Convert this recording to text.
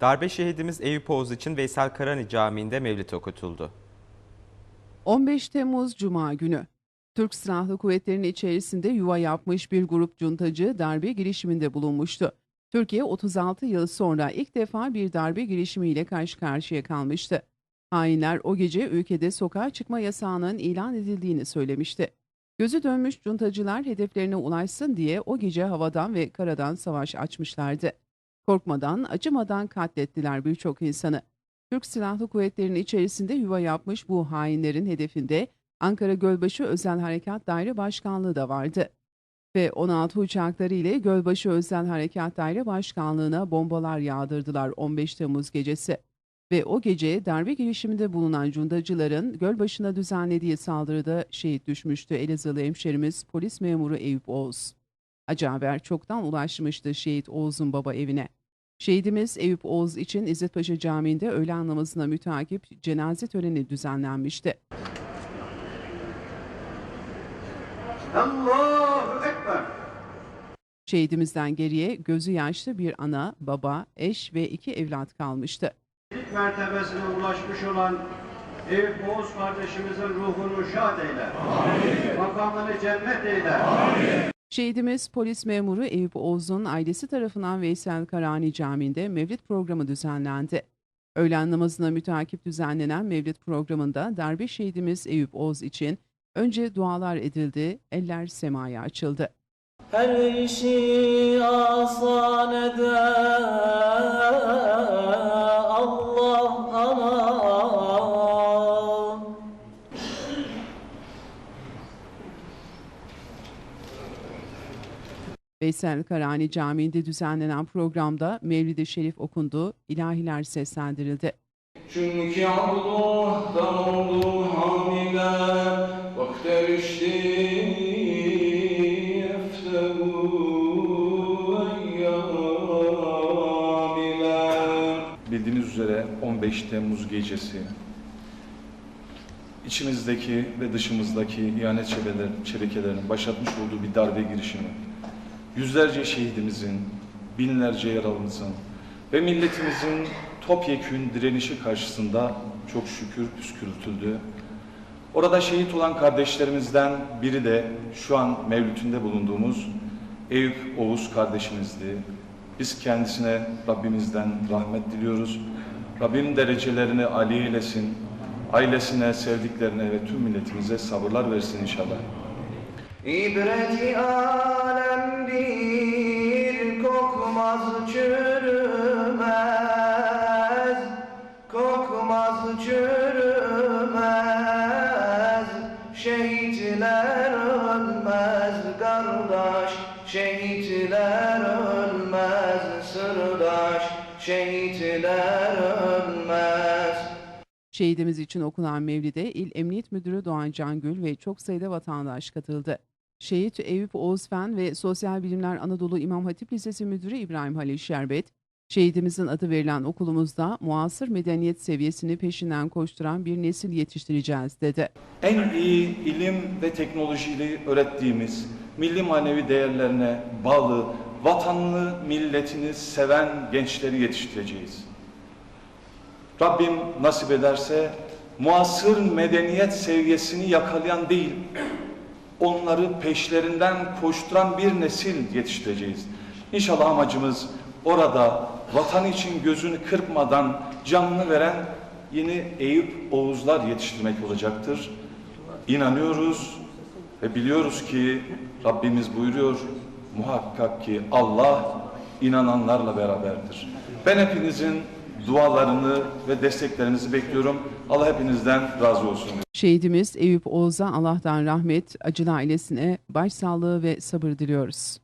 Darbe şehidimiz Eyüp Oğuz için Veysel Karani Camii'nde mevlid okutuldu. 15 Temmuz Cuma günü. Türk Silahlı Kuvvetleri'nin içerisinde yuva yapmış bir grup cuntacı darbe girişiminde bulunmuştu. Türkiye 36 yıl sonra ilk defa bir darbe girişimiyle karşı karşıya kalmıştı. Hainler o gece ülkede sokağa çıkma yasağının ilan edildiğini söylemişti. Gözü dönmüş cuntacılar hedeflerine ulaşsın diye o gece havadan ve karadan savaş açmışlardı. Korkmadan, acımadan katlettiler birçok insanı. Türk Silahlı Kuvvetleri'nin içerisinde yuva yapmış bu hainlerin hedefinde Ankara Gölbaşı Özel Harekat Daire Başkanlığı da vardı. Ve 16 uçakları ile Gölbaşı Özel Harekat Daire Başkanlığı'na bombalar yağdırdılar 15 Temmuz gecesi. Ve o gece darbe girişiminde bulunan cundacıların Gölbaşı'na düzenlediği saldırıda şehit düşmüştü Elazığlı hemşerimiz polis memuru Eyüp Oğuz. Acı haber çoktan ulaşmıştı şehit Oğuz'un baba evine. Şehidimiz Eyüp Oğuz için İzzet Paşa Camii'nde öğlen namazına mütakip cenaze töreni düzenlenmişti. Allahu Ekber. Şehidimizden geriye gözü yaşlı bir ana, baba, eş ve iki evlat kalmıştı. İlk mertebesine ulaşmış olan Eyüp Oğuz kardeşimizin ruhunu şad eyle. Makamını cennet eyle. Şehidimiz polis memuru Eyüp Oğuz'un ailesi tarafından Veysel Karani Camii'nde mevlid programı düzenlendi. Öğlen namazına mütakip düzenlenen mevlid programında darbe şehidimiz Eyüp Oğuz için önce dualar edildi, eller semaya açıldı. Her işi asan eder Veysel Karani Camii'nde düzenlenen programda Mevlid-i Şerif okundu, ilahiler seslendirildi. Çünkü Allah'tan oldu hamiler Vakit erişti eftehu eyyamiler Bildiğiniz üzere 15 Temmuz gecesi içimizdeki ve dışımızdaki ihanet şebeler- şebekelerinin başlatmış olduğu bir darbe girişimi. Yüzlerce şehidimizin, binlerce yaralımızın ve milletimizin topyekün direnişi karşısında çok şükür püskürtüldü. Orada şehit olan kardeşlerimizden biri de şu an mevlütünde bulunduğumuz Eyüp Oğuz kardeşimizdi. Biz kendisine Rabbimizden rahmet diliyoruz. Rabbim derecelerini âli eylesin. Ailesine, sevdiklerine ve tüm milletimize sabırlar versin inşallah. İbreti çürümez Şehitler ölmez kardeş Şehitler ölmez sırdaş Şehitler ölmez Şehidimiz için okunan Mevlid'e İl Emniyet Müdürü Doğan Cangül ve çok sayıda vatandaş katıldı. Şehit Eyüp Oğuzfen ve Sosyal Bilimler Anadolu İmam Hatip Lisesi Müdürü İbrahim Halil Şerbet, şehidimizin adı verilen okulumuzda muasır medeniyet seviyesini peşinden koşturan bir nesil yetiştireceğiz dedi. En iyi ilim ve teknolojiyle öğrettiğimiz milli manevi değerlerine bağlı, vatanını, milletini seven gençleri yetiştireceğiz. Rabbim nasip ederse muasır medeniyet seviyesini yakalayan değil, onları peşlerinden koşturan bir nesil yetiştireceğiz. İnşallah amacımız orada vatan için gözünü kırpmadan canını veren yeni Eyüp Oğuzlar yetiştirmek olacaktır. İnanıyoruz ve biliyoruz ki Rabbimiz buyuruyor muhakkak ki Allah inananlarla beraberdir. Ben hepinizin dualarını ve desteklerinizi bekliyorum. Allah hepinizden razı olsun. Şehidimiz Eyüp Oğuz'a Allah'tan rahmet, acılı ailesine başsağlığı ve sabır diliyoruz.